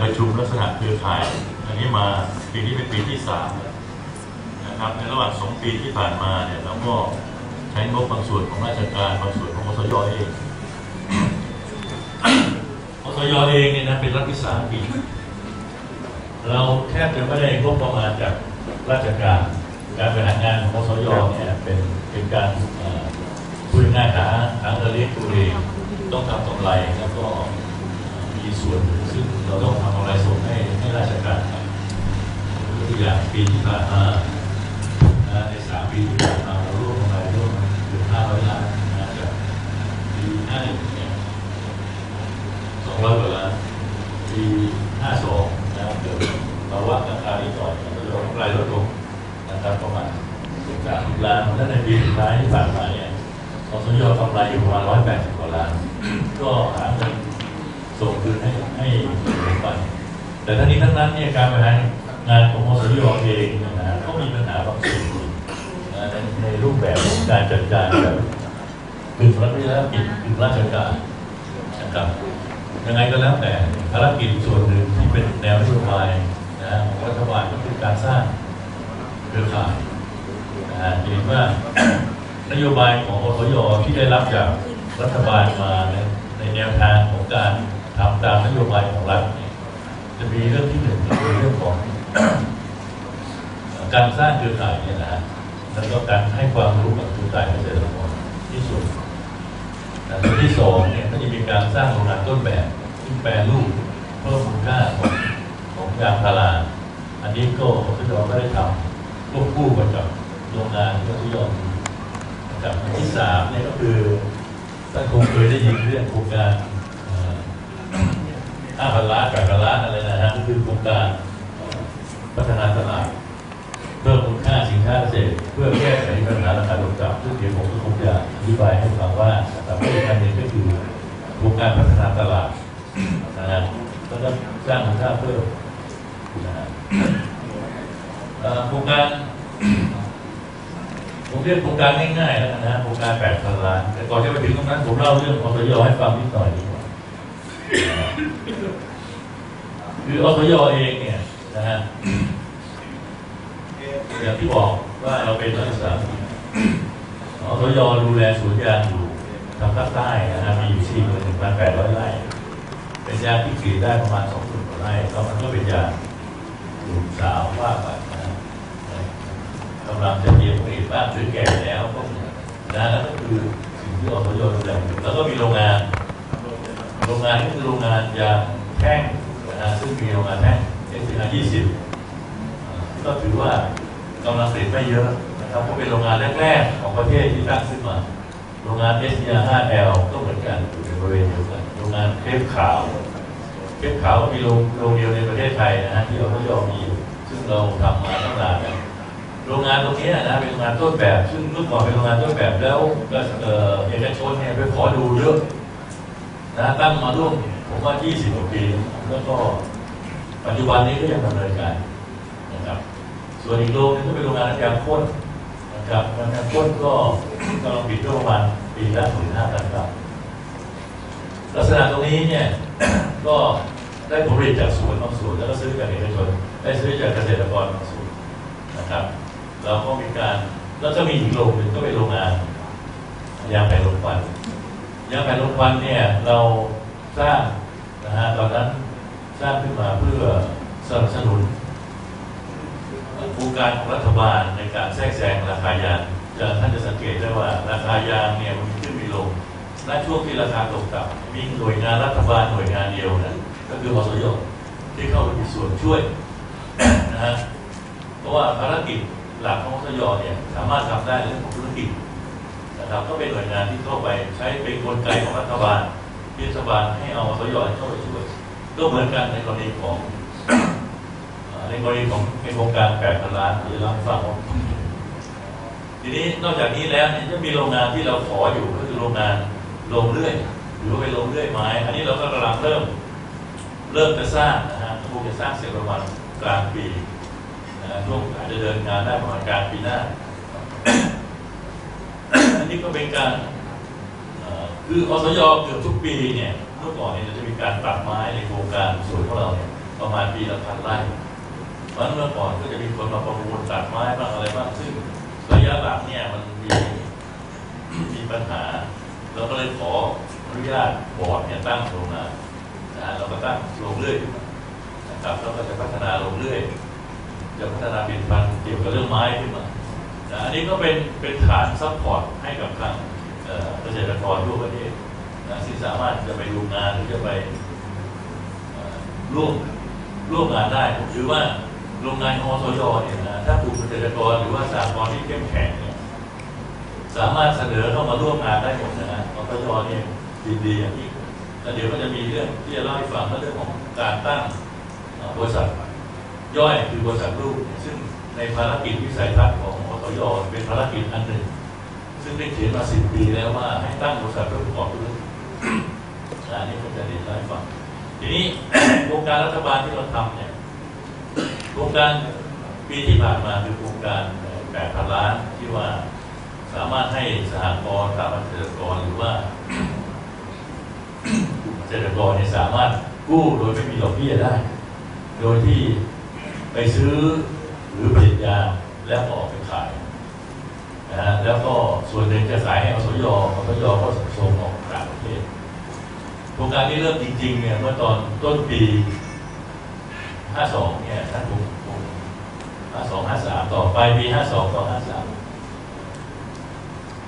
ประชุมลักษณะเครือข่าย อันนี้มาปีนี้เป็นปีที่สามนะครับในระหว่างสองปีที่ผ่านมาเนี่ยเราก็ใช้งบบางส่วนของราชการบางส่วนของอสยเองอสยเองเนี่ยนะเป็นรัฐวิสาหกิจเราแทบจะไม่ได้งบประมาณจากราชการ การบริหารงานของอสยเนี่ยเป็นเป็นการพูดง่ายหาหาเงินเลี้ยงตัวเองต้องทำกำไรแล้วก็ มีส่วนซึ่งเราต้องทำกำไรส่งให้ให้ราชการครับยกตัวอย่างปีที่ผ่านมาในสามปีที่ผ่านมาเราร่วมกำไรร่วมเกือบห้าร้อยล้านนะจากปีห้าหนึ่งเนี่ยสองร้อยกว่าล้านปีห้าสองนะครับเกิดภาวะราคานี้ก่อนเราจะกำไรลดลงนะครับประมาณสิบสามล้านและในปีสุดท้ายที่ผ่านมาเนี่ยอสยกำไรอยู่ประมาณร้อยแปดสิบกว่าล้านก็หาเงิน ส่งคืนให้ให้ไปแต่ทั้งนี้ทั้งนั้นเนี่ยการบริหารงานของอสยเองนะฮะก็มีปัญหาบางส่วนในในรูปแบบของการจัดการแบบคือรัฐวิสาหกิจคือราชการนะครับยังไงก็แล้วแต่ภารกิจส่วนหนึ่งที่เป็นแนวนโยบายนะของรัฐบาลก็คือการสร้างเครือข่ายนะฮะเห็นว่านโยบายของอสยที่ได้รับจากรัฐบาลมาในในแนวทางของการ ทำตามนโยบายของรัฐจะมีเรื่องที่หนึ่งคือเรื่องของ การสร้างเครือข่ายเนี่ยนะฮะแล้วก็การให้ความรู้กับเครือข่ายเกษตรกรที่สุดอันที่สองเนี่ยก็จะมีการสร้างโรงงานต้นแบบที่แปรรูปเพิ่มมูลค่าของของยางพาราอันนี้ก็อยไม่ได้ทำควบคู่กันกับโรงงานที่อสยมีนะครับอันที่สามเนี่ยก็คือท่านคงเคยได้ยินเรื่องโครงการ ห้าพันล้านแปดพันล้านอะไรนะฮะก็คือโครงการพัฒนาตลาดเพิ่มมูลค่าสินค้าเกษตรเพื่อแก้ไขปัญหาราคาตกต่ำซึ่งเดี๋ยวผมก็คงจะอธิบายให้ฟังว่านะครับวิธีการหนึ่งก็คือโครงการพัฒนาตลาดนะฮะแล้วก็สร้างมูลค่าเพิ่มนะฮะโครงการผมเรียกโครงการง่ายๆแล้วกันะโครงการแปดพันล้านแต่ก่อนจะไปถึงตรงนั้นผมเล่าเรื่องอสยให้ฟังนิดหน่อย คืออสยเองเนี่ยนะฮะอย่างที่บอกว่าเราเป็นนักศึกษาอสยดูแลสวนยางอยู่ทางภาคใต้นะฮะมีอยู่สี่หมื่นหนึ่งพันแปดร้อยไร่เป็นยางที่กรีดได้ประมาณสองหมื่นกว่าไร่แล้วมันก็เป็นยางหนุ่มสาวว่าไปนะฮะกำลังจะเตรียมผลิตบ้างหรือแก่แล้วก็นะแล้วก็คือสิ่งที่อสยดูแลอยู่แล้วก็มีโรงงาน โรงงานก็คือโรงงานยาแท่งนะฮะซึ่งมีโรงงานแท่งเอสซียี่สิบก็ถือว่ากำลังผลิตไม่เยอะนะครับเพราะเป็นโรงงานแรกๆ ของประเทศที่ตั้งขึ้นมา โรงงาน s อ r 5L ก็เหมือนกันอยู่ในบริเวณเดียวกันโรงงานเทปขาวเทปขาวก็มีโรงโรงเดียวในประเทศไทยนะฮะที่เราก็ยอมมีอยู่ซึ่งเราทำมาตั้งนานแล้วโรงงานตรงนี้นะเป็นโรงงานต้นแบบ ซึ่งเมื่อก่อนเป็นโรงงานต้นแบบแล้วเอ่อเอกชนเนี่ยไปขอดูเยอะ นะตั้งมาร่วมผมว่า 20 กว่าปี แล้วก็ปัจจุบันนี้ก็ยังดำเนินการนะครับ ส่วนอีกโรงนึงก็เป็นโรงงานน้ำยางข้นนะครับน้ำยางข้นก็กำลังปิดประมาณปีละหมื่นห้าพันครับลักษณะตรงนี้เนี่ยก็ได้ผลผลิตจากสวนบางส่วนแล้วก็ซื้อจากเอกชนได้ซื้อจากเกษตรกรบางส่วนนะครับเราก็มีการแล้วก็มีอีกโรงหนึ่งก็เป็นโรงงานยางแผ่นลมควัน ยางแผ่นลมควันเนี่ยเราสร้างนะฮะตอนนั้นสร้างขึ้นมาเพื่อสนับสนุนโครงการของรัฐบาลในการแทรกแซงราคายางจะท่านจะสังเกตได้ว่าราคายางเนี่ยมันขึ้นมีลงและช่วงที่ราคาตกต่ำมีหน่วยงานรัฐบาลหน่วยงานเดียวนะก็คืออสยที่เข้าไปมีส่วนช่วยนะฮะเพราะว่าภารกิจหลักของอสยเนี่ยสามารถทำได้เรื่องของธุรกิจ นะครับก็เป็นหน่วยงานที่เข้าไปใช้เป็นกลไกของรัฐบาลที่รัฐบาลให้เอาอสยเข้าไปช่วยก็เหมือนกันในกรณีของในกรณีของในโครงการแปดพันล้านที่เราให้ฟังทีนี้นอกจากนี้แล้วเนี่ยจะมีโรงงานที่เราขออยู่ก็คือโรงงานโรงเลื่อยหรือว่าเป็นโรงเลื่อยไม้ อันนี้เราก็กำลังเริ่ม เริ่มจะสร้างนะฮะคงจะสร้างเสร็จประมาณกลางปีนะช่วงอาจจะเดินงานได้ประมาณกลางปีหน้า นี้ก็เป็นการคืออสยเกือบทุกปีเนี่ยเมื่อก่อนเนี่ยจะมีการตัดไม้ในโครงการสวนของเราเนี่ยประมาณปีละพันไร่เพราะเมื่อก่อนก็จะมีคนมาประมูลตัดไม้บ้างอะไรบ้างซึ่งระยะหลังเนี่ยมันมีมีปัญหาเราก็เลยขออนุญาตบอร์ดเนี่ยตั้งโรงงานนะเราก็ตั้งลงเรื่อยนะครับแล้วก็จะพัฒนาลงเรื่อยจะพัฒนาเป็นพันเกี่ยวกับเรื่องไม้ขึ้นมา อันนี้ก็เป็นเป็นฐานซัพพอร์ตให้กับทางเกษตรกรทั่วประเทศนะที่สามารถจะไปดูงานหรือจะไปร่วมร่วมงานได้ผมถือว่าโรงงานอสยเนี่ยนะถ้ากลุ่มเกษตรกรหรือว่าสากลที่เข้มแข็งเนี่ยสามารถเสนอเข้ามาร่วมงานได้หมดนะฮะอตยเนี่ยยินดีอย่างยิ่แล้วเดี๋ยวก็จะมีเรื่องที่จะเล่าให้ฟังเรื่องของการตั้งบริษัทย่อยคือบริษัทลูกซึ่งในภารกิจวิสัยทัศน์ของ ยเป็นภารกิจอันหนึ่ง ซึ่งได้เขียนมาสิบปีแล้วว่าให้ตั้งบริษัทประกอบธุรกิจอันนี้ก็จะเรียนให้ฟังทีนี้โครงการรัฐบาลที่เราทำเนี่ยโครงการปีที่ผ่านมาคือโครงการแปดพันล้านที่ว่าสามารถให้สหกรณ์สถาบันเกษตรกรหรือว่าเกษตรกรเนี่ยสามารถกู้โดยไม่มีดอกเบี้ยได้ โดยที่ไปซื้อหรือผลิตยา แล้วก็ออกไปขายนะฮะแล้วก็ส่วนหนึ่งจะขายให้อสยอสยก็ส่งออกต่างประเทศโครงการนี้เริ่มจริงๆเนี่ยเมื่อตอนต้นปี 52 เนี่ยท่านคงคง52 53 ต่อไปปี 52 ต่อ 53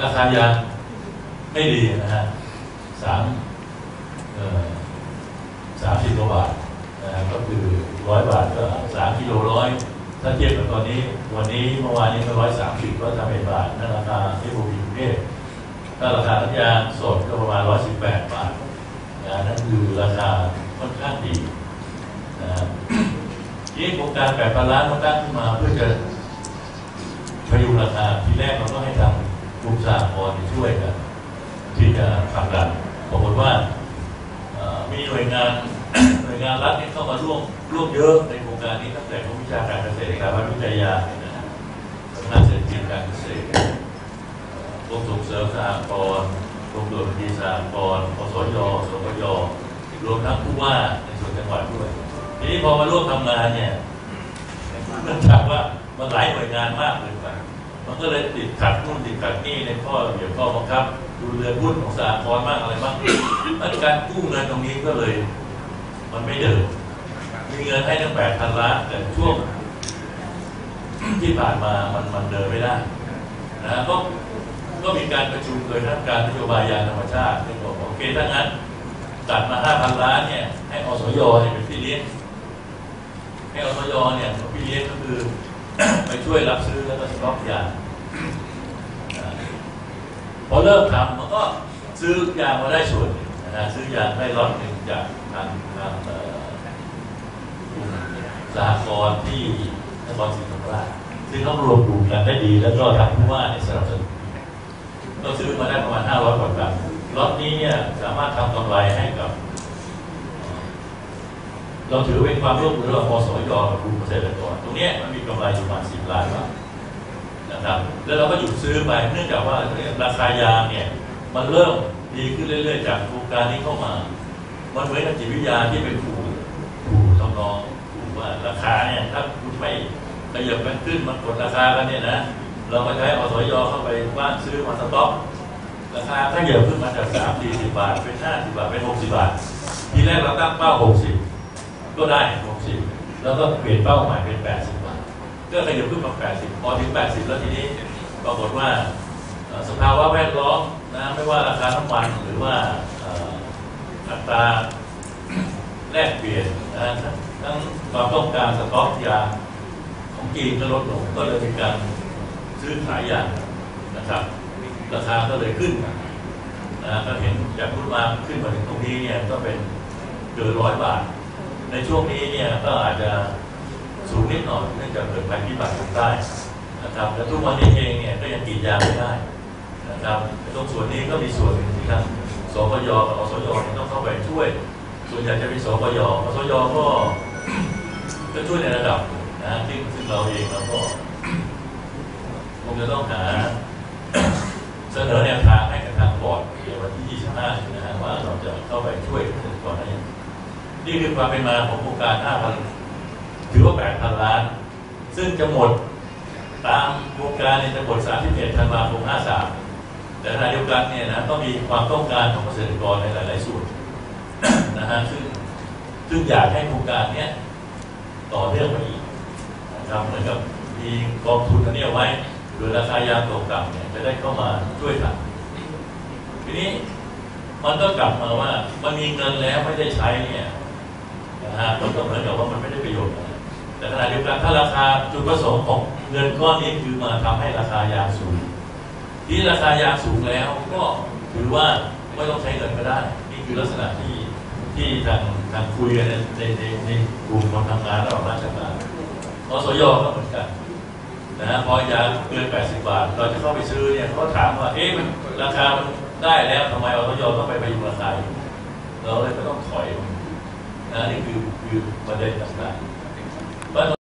ราคายางไม่ดีนะฮะสามเอ่อสามสิบกว่าบาทนะฮะก็คือร้อยบาทก็สามกิโลร้อย ถ้าเทียบกับตอนนี้วันนี้เมื่อวานนี้ก็ร้อยสามสิบก็ทำเป็นบาทนั่นราคาที่ผมอยู่กรุงเทพถ้าราคาน้ำยางสดก็ประมาณร้อยสิบแปดบาทนะนั่นคือราคาค่อนข้างดีนะฮะทีนี้โครงการแปดพันล้านมาตั้งขึ้นมาเพื่อจะพยุงราคาทีแรกเราก็ให้ทำกลุ่มสหกรณ์ช่วยกันที่จะผลักดันปรากฏว่ามีหน่วยงาน วยงานรัฐเนี่ยเข้ามาร่วมร่วมเยอะในโครงการนี้ตั้งแต่กรมวิชาการเกษตรการวิจัยยาเนี่ยนะฮะสำนักเศรษฐกิจการเกษตรกรมส่งเสริมสหกรณ์กรมตรวจบัญชีสหกรณ์อสยสปยรวมทั้งผู้ว่าในส่วนจังหวัดด้วย ทีนี้พอมาร่วมทำงานเนี่ยเนื่องจากว่ามันหลายหน่วยงานมากเกินไปมันก็เลยติดขัดนู่นติดขัดนี่ในข้อระเบียบข้อบังคับดูเรือนหุ้นของสหกรณ์บ้างอะไรบ้างการกู้เงินตรงนี้ก็เลย มันไม่เดินมีเงินให้ตั้งแปดพันล้านแต่ช่วงที่ผ่านมามันมันเดินไม่ได้นะก็ก็มีการประชุมโดยท่านการนโยบายยางธรรมชาติที่บอกโอเคถ้างั้นตัดมาห้าพันล้านเนี่ยให้อสยเนี่ยเป็นพี่เลี้ยงให้อสยเนี่ยเป็นพี่เลี้ยงก็คือไปช่วยรับซื้อแล้วก็สต็อกยาพอเริ่มทำมันก็ซื้อยางมาได้ส่วน นะซื้อยางได้ล็อตหนึ่งจากทางทางเอ่อกลุ่มสหกรณ์ที่นครศรีธรรมราชซึ่งเขารวมกลุ่มกันได้ดี แล้วก็ทางผู้ว่าเนี่ยสนับสนุนก็ซื้อมาได้ประมาณ 500กว่าตันล็อตนี้เนี่ยสามารถทำกำไรให้กับ เราถือเป็นความร่วมมือระหว่างอสยกับกลุ่มเกษตรกรตรงนี้มันมีกำไรอยู่ประมาณ10ล้านบาทนะครับ แล้วเราก็หยุดซื้อไปเนื่องจากว่าราคายางเนี่ยมันเริ่ม ดีขึ้นเรื่อย ๆ จากโครงการนี้เข้ามามันเหมือนกับจิตวิทยาที่เป็นผูผูทำนองผูว่าราคาเนี่ยถ้าคุณไม่ขยับมันขึ้นมันกดราคากันเนี่ยนะเราก็จะให้อสยเข้าไปบ้านซื้อมาสต็อกราคาถ้าเหยียบขึ้นมาจากสามสี่สิบบาท เป็นห้าสิบบาทเป็นหกสิบบาท ทีแรกเราตั้งเป้าหกสิบก็ได้60แล้วก็เปลี่ยนเป้าหมายเป็น80บบาทก็ขยับขึ้นมา80พอถึง80แล้วทีนี้ปรากฏว่า สภาวะแวดล้อมนะไม่ว่าราคาน้ำมันหรือว่าอัตราแลกเปลี่ยนนะทั้งความต้องการสต็อกยาของจีนก็ลดลงก็เลยมีการซื้อขายยานะครับ ราคาก็เลยขึ้นนะก็เห็นจากพุทธมาขึ้นมาถึงตรงนี้เนี่ยก็เป็นเกินร้อยบาท ในช่วงนี้เนี่ยก็อาจจะสูงนิดหน่อยเนื่องจากเกิดภัยพิบัติทางใต้นะครับแต่ทุกวันนี้เองเนี่ยก็ยังกรีดยาไม่ได้ นะครับตรงส่วนนี้ก็มีส่วนนึ่งที่ทางสปยกับอสยที่ต้องเข้าไปช่วย ส่วนใหญ่จะเป็นสปยอสยก็ก็ช่วยในระดับนะซึ่งซึ่งเราเองเราก็คงจะต้องหาเสนอแนวทางให้กับทางบอร์ดในวันที่ 25นะฮะว่าเราจะเข้าไปช่วยกษตรกรได้อย่างไรทีนี่คือความเป็นมาของโครงการ 5,000 ถือว่า 8,000 ล้าน ซึ่งจะหมดตามโครงการจะหมด 31 ธันวาคม 53 แต่ขณะเดียวกันเนี่ยนะก็มีความต้องการของเกษตรกรในหลาย ๆ ส่วนนะฮะซึ่งซึ่งอยากให้โครงการเนี้ยต่อเนื่องไปอีกนะครับเหมือนกับมีกองทุนอันนี้เอาไว้โดยราคายางตกต่ำเนี่ยจะได้เข้ามาช่วยกันทีนี้มันก็กลับมาว่ามันมีเงินแล้วไม่ได้ใช้เนี่ยนะฮะมันก็เหมือนกับว่ามันไม่ได้ประโยชน์อะไรแต่ขณะเดียวกันถ้าราคาจุดประสงค์ของเงินก้อนนี้คือมาทำให้ราคายางสูง ที่ราคายาสูงแล้วก็ถือว่าไม่ต้องใช้เงินก็ได้ นี่คือลักษณะที่ที่ทางทางคุยกันในในในกลุ่มคนทำงานระหว่างราชการอสยก็เหมือนกันนะฮะพอยาเกิน 80 บาท เราจะเข้าไปซื้อเนี่ยเขาถามว่า เอ๊ะมันราคามันได้แล้วทำไมอสยต้องไปไปยุงราคาอยู่เราเลยก็ต้องถอยนะนี่คือคือประเด็นต่างๆ